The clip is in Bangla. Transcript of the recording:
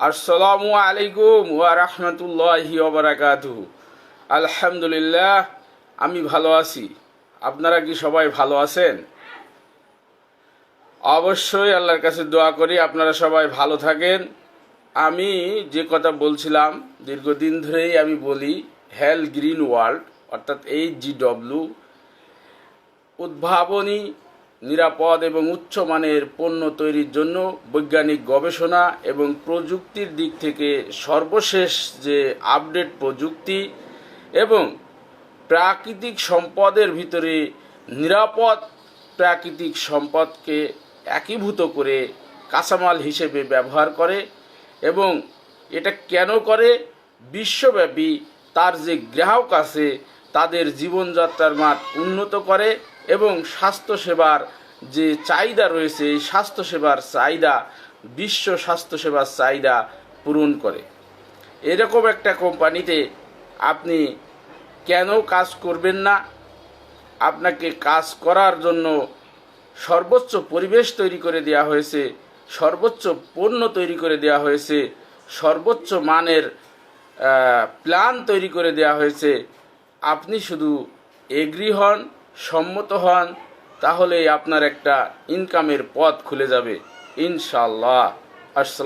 আসসালামু আলাইকুম ওয়া রাহমাতুল্লাহি ওয়া বারাকাতুহু। আলহামদুলিল্লাহ, আমি ভালো আছি। আপনারা কি সবাই ভালো আছেন? অবশ্যই আল্লাহর কাছে দোয়া করি আপনারা সবাই ভালো থাকেন। আমি যে কথা বলছিলাম, দীর্ঘদিন ধরেই আমি বলি হেল গ্রিন ওয়ার্ল্ড অর্থাৎ এইচ জি ডব্লিউ উদ্ভাবনী নিরাপদ এবং উচ্চমানের পণ্য তৈরির জন্য বৈজ্ঞানিক গবেষণা এবং প্রযুক্তির দিক থেকে সর্বশেষ যে আপডেট প্রযুক্তি এবং প্রাকৃতিক সম্পদের ভিতরে নিরাপদ প্রাকৃতিক সম্পদকে একীভূত করে কাঁচামাল হিসেবে ব্যবহার করে এবং এটা কেন করে? বিশ্বব্যাপী তার যে গ্রাহক আছে তাদের জীবনযাত্রার মান উন্নত করে এবং স্বাস্থ্যসেবার যে চাহিদা রয়েছে, এই স্বাস্থ্যসেবার চাহিদা, বিশ্ব স্বাস্থ্যসেবার চাহিদা পূরণ করে। এরকম একটা কোম্পানিতে আপনি কেন কাজ করবেন না? আপনাকে কাজ করার জন্য সর্বোচ্চ পরিবেশ তৈরি করে দেওয়া হয়েছে, সর্বোচ্চ পণ্য তৈরি করে দেওয়া হয়েছে, সর্বোচ্চ মানের প্ল্যান তৈরি করে দেওয়া হয়েছে। আপনি শুধু এগ্রি হন, সম্মত হন তাহলে আপনার একটা ইনকামের পথ খুলে যাবে। ইনশাল্লাহ আসসালাম